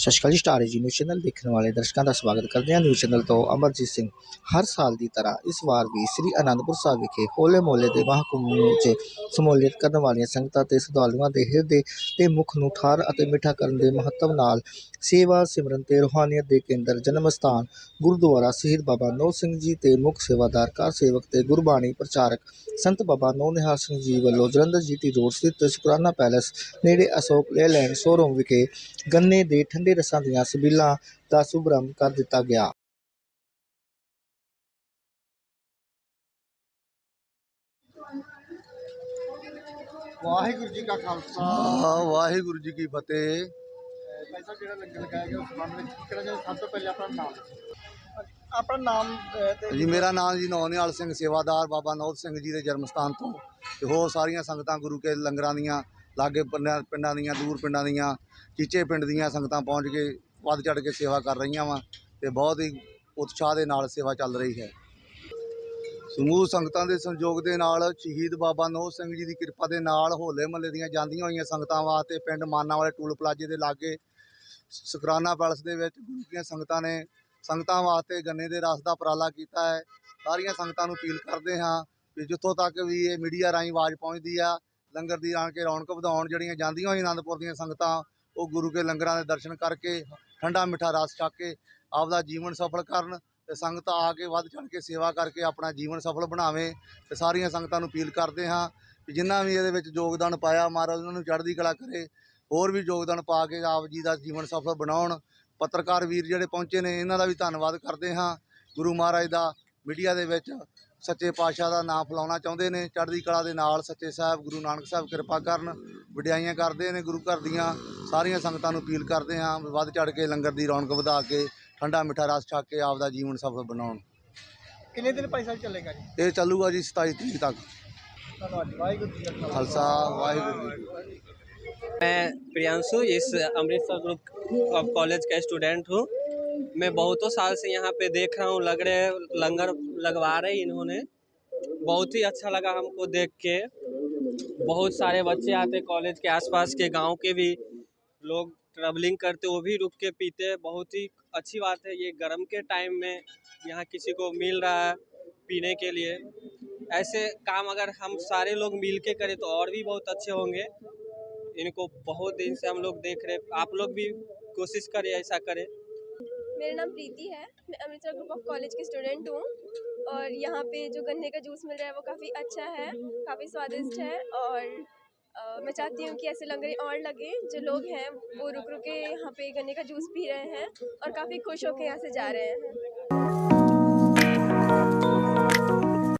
ਸਤਿ ਸ਼੍ਰੀ ਅਕਾਲ ਜੀ, ਸਟਾਰ ਜੀ ਨਿਊਜ਼ ਚੈਨਲ ਦੇਖਣ ਵਾਲੇ ਦਰਸ਼ਕਾਂ ਦਾ ਸਵਾਗਤ ਕਰਦੇ ਹਾਂ। ਨਿਊਜ਼ ਚੈਨਲ ਤੋਂ ਅਮਰਜੀਤ ਸਿੰਘ ਹਰ ਸਾਲ ਦੀ ਤਰ੍ਹਾਂ ਇਸ ਵਾਰ ਵੀ ਸ੍ਰੀ ਅਨੰਦਪੁਰ ਸਾਹਿਬ ਵਿਖੇ ਹੋਲੇ ਮੋਲੇ ਦੇ ਮਹਾਕੁੰਭ ਵਿੱਚ ਸਮੂਲੀਅਤ ਕਰਨ ਵਾਲੀਆਂ ਸੰਗਤਾਂ ਤੇ ਸ਼ਰਧਾਲੂਆਂ ਦੇ ਹਿਰਦੇ ਤੇ ਮੁਖ ਨੂੰ ਠਾਰ ਅਤੇ ਮਿੱਠਾ ਕਰਨ ਦੇ ਮਹੱਤਵ ਨਾਲ ਸੇਵਾ ਸਿਮਰਨ ਤੇ ਰੂਹਾਨੀਅਤ ਦੇ ਕੇਂਦਰ ਜਨਮ ਸਥਾਨ ਗੁਰਦੁਆਰਾ ਸ਼ਹੀਦ ਬਾਬਾ ਨੌ ਸਿੰਘ ਜੀ ਤੇ ਮੁੱਖ ਸੇਵਾਦਾਰ ਕਾਰ ਸੇਵਕ ਤੇ ਗੁਰਬਾਣੀ ਪ੍ਰਚਾਰਕ ਸੰਤ ਬਾਬਾ ਨੌ ਨਿਹਾਲ ਸਿੰਘ ਜੀ ਵੱਲੋਂ ਜਲੰਧਰ ਜੀਟੀ ਰੋਡ ਸਥਿਤ ਸ਼ੁਕਰਾਨਾ ਪੈਲੇਸ ਨੇੜੇ ਅਸ਼ੋਕ ਲੇਲੈਂਡ ਸ਼ੋਰੂਮ ਵਿਖੇ ਗੰਨੇ ਦੇ ਠੰਡੇ ਰਸਾਂ ਦੀਆਂ ਸਬੀਲਾਂ ਦਾ ਸ਼ੁਭਾਰੰਭ ਕਰ ਦਿੱਤਾ ਗਿਆ? ਵਾਹਿਗੁਰੂ ਜੀ ਕਾ ਖਾਲਸਾ। ਵਾਹਿਗੁਰੂ ਜੀ ਕੀ ਫਤਿਹ। ਭਾਈ ਸਾਹਿਬ ਜਿਹੜਾ ਲੰਗਰ ਲਗਾਇਆ ਗਿਆ ਉਸ ਸੰਬੰਧ ਵਿੱਚ ਕੀ ਕਹਿਣਾ ਚਾਹੁੰਦੇ ਸਭ ਤੋਂ ਪਹਿਲੇ ਆਪਣਾ ਨਾਮ ਆਪਣਾ ਨਾਮ ਤੇ ਜੀ ਮੇਰਾ ਨਾਮ ਜੀ ਨੌਨਿਆਲ ਸਿੰਘ ਸੇਵਾਦਾਰ ਬਾਬਾ ਨੌਤ ਸਿੰਘ ਜੀ ਦੇ ਜਨਮ ਸਥਾਨ ਤੋਂ ਤੇ ਹੋਰ ਸਾਰੀਆਂ ਸੰਗਤਾਂ ਗੁਰੂ ਕੇ ਲੰਗਰਾਂ ਦੀਆਂ ਲਾਗੇ ਪਿੰਡਾਂ ਪਿੰਡਾਂ ਦੀਆਂ, ਦੂਰ ਪਿੰਡਾਂ ਦੀਆਂ, ਚੀਚੇ ਪਿੰਡ ਦੀਆਂ ਸੰਗਤਾਂ ਪਹੁੰਚ ਕੇ ਵੱਧ ਚੜ ਕੇ ਸੇਵਾ ਕਰ ਰਹੀਆਂ ਵਾ ਤੇ ਬਹੁਤ ਹੀ ਉਤਸ਼ਾਹ ਦੇ ਨਾਲ ਸੇਵਾ ਚੱਲ ਰਹੀ ਹੈ। ਸਮੂਹ ਸੰਗਤਾਂ ਦੇ ਸੰਯੋਗ ਦੇ ਨਾਲ ਸ਼ਹੀਦ ਬਾਬਾ ਨੌਤ ਸਿੰਘ ਜੀ ਦੀ ਕਿਰਪਾ ਦੇ ਨਾਲ ਹੋਲੇ ਮਹੱਲੇ ਦੀਆਂ ਜਾਂਦੀਆਂ ਹੋਈਆਂ ਸੰਗਤਾਂ ਵਾਸਤੇ ਪਿੰਡ ਮਾਨਾ ਵਾਲੇ ਟੂਲ ਪਲਾਜੇ ਦੇ ਲਾਗੇ ਸ਼ੁਕਰਾਨਾ ਪੈਲਸ ਦੇ ਵਿੱਚ ਗੁਰੂ ਦੀਆਂ ਸੰਗਤਾਂ ਨੇ ਸੰਗਤਾਂ ਵਾਸਤੇ ਗੰਨੇ ਦੇ ਰਸ ਦਾ ਉਪਰਾਲਾ ਕੀਤਾ ਹੈ। ਸਾਰੀਆਂ ਸੰਗਤਾਂ ਨੂੰ ਅਪੀਲ ਕਰਦੇ ਹਾਂ ਕਿ ਜਿੱਥੋਂ ਤੱਕ ਵੀ ਇਹ ਮੀਡੀਆ ਰਾਹੀਂ ਆਵਾਜ਼ ਪਹੁੰਚਦੀ ਆ ਲੰਗਰ ਦੀ ਆਣ ਕੇ ਰੌਣਕ ਵਧਾਉਣ ਜਿਹੜੀਆਂ ਜਾਂਦੀਆਂ ਹੋਈਆਂ ਆਨੰਦਪੁਰ ਦੀਆਂ ਸੰਗਤਾਂ, ਉਹ ਗੁਰੂ ਕੇ ਲੰਗਰਾਂ ਦੇ ਦਰਸ਼ਨ ਕਰਕੇ, ਠੰਡਾ ਮਿੱਠਾ ਰਸ ਛਕ ਕੇ ਆਪਦਾ ਜੀਵਨ ਸਫਲ ਕਰਨ ਤੇ ਸੰਗਤ ਆ ਕੇ ਵੱਧ ਚੜ ਕੇ ਸੇਵਾ ਕਰਕੇ ਆਪਣਾ ਜੀਵਨ ਸਫਲ ਬਣਾਵੇ ਤੇ ਸਾਰੀਆਂ ਸੰਗਤਾਂ ਨੂੰ ਅਪੀਲ ਕਰਦੇ ਹਾਂ ਕਿ ਜਿਨ੍ਹਾਂ ਵੀ ਇਹਦੇ ਵਿੱਚ ਯੋਗਦਾਨ ਪਾਇਆ ਮਹਾਰਾਜ ਉਹਨਾਂ ਨੂੰ ਚੜ੍ਹਦੀ ਕਲਾ ਕਰੇ, ਹੋਰ ਵੀ ਯੋਗਦਾਨ ਪਾ ਕੇ ਆਪ ਜੀ ਦਾ ਜੀਵਨ ਸਫਲ ਬਣਾਉਣ। ਪੱਤਰਕਾਰ ਵੀਰ ਜਿਹੜੇ ਪਹੁੰਚੇ ਨੇ, ਇਹਨਾਂ ਦਾ ਵੀ ਧੰਨਵਾਦ ਕਰਦੇ ਹਾਂ। ਗੁਰੂ ਮਹਾਰਾਜ ਦਾ ਮੀਡੀਆ ਦੇ ਵਿੱਚ ਸੱਚੇ ਪਾਤਸ਼ਾਹ ਦਾ ਨਾਮ ਫੈਲਾਉਣਾ ਚਾਹੁੰਦੇ ਨੇ ਚੜ੍ਹਦੀ ਕਲਾ ਦੇ ਨਾਲ ਸੱਚੇ ਸਾਹਿਬ ਗੁਰੂ ਨਾਨਕ ਸਾਹਿਬ ਕਿਰਪਾ ਕਰਨ ਵਡਿਆਈਆਂ ਕਰਦੇ ਨੇ ਗੁਰੂ ਘਰ ਦੀਆਂ ਸਾਰੀਆਂ ਸੰਗਤਾਂ ਨੂੰ ਅਪੀਲ ਕਰਦੇ ਹਾਂ ਵੀ ਵੱਧ ਚੜ੍ਹ ਕੇ ਲੰਗਰ ਦੀ ਰੌਣਕ ਵਧਾ ਕੇ ਠੰਡਾ ਮਿੱਠਾ ਰਸ ਛਕ ਕੇ ਆਪ ਦਾ ਜੀਵਨ ਸਫਲ ਬਣਾਉਣ ਕਿੰਨੇ ਦਿਨ ਭਾਈ ਸਾਹਿਬ ਚੱਲੇਗਾ ਜੀ ਇਹ ਚੱਲੂਗਾ ਜੀ 27 ਤਰੀਕ ਤੱਕ ਧੰਨਵਾਦ ਜੀ। ਵਾਹਿਗੁਰੂ ਜੀ ਕਾ ਖਾਲਸਾ ਖਾਲਸਾ ਵਾਹਿਗੁਰੂ ਜੀ ਕੀ ਫਤਿਹ। मैं प्रियांशु इस अमृतसर ग्रुप ऑफ कॉलेज का स्टूडेंट हूँ मैं बहुतों साल से यहाँ पे देख रहा हूँ, लग रहे लंगर लगवा रहे इन्होंने। बहुत ही अच्छा लगा हमको देख के। बहुत सारे बच्चे आते कॉलेज के आसपास के, गाँव के भी। लोग ट्रैवलिंग करते, वो भी रुक के पीते बहुत ही अच्छी बात है, ये गर्म के टाइम में यहाँ किसी को मिल रहा है पीने के लिए। ऐसे काम अगर हम सारे लोग मिल के करें तो और भी बहुत अच्छे होंगे। इनको बहुत दिन से हम लोग देख रहे आप लोग भी कोशिश करें, ऐसा करें। मेरा नाम प्रीति है। मैं अमृतसर ग्रुप ऑफ़ कॉलेज की स्टूडेंट हूँ और यहाँ पे जो गन्ने का जूस मिल रहा है वो काफ़ी अच्छा है काफ़ी स्वादिष्ट है और आ, मैं चाहती हूँ कि ऐसे लंगरे और लगे जो लोग हैं वो रुक रुक के यहाँ पे गन्ने का जूस पी रहे हैं और काफ़ी खुश होकर यहाँ से जा रहे हैं।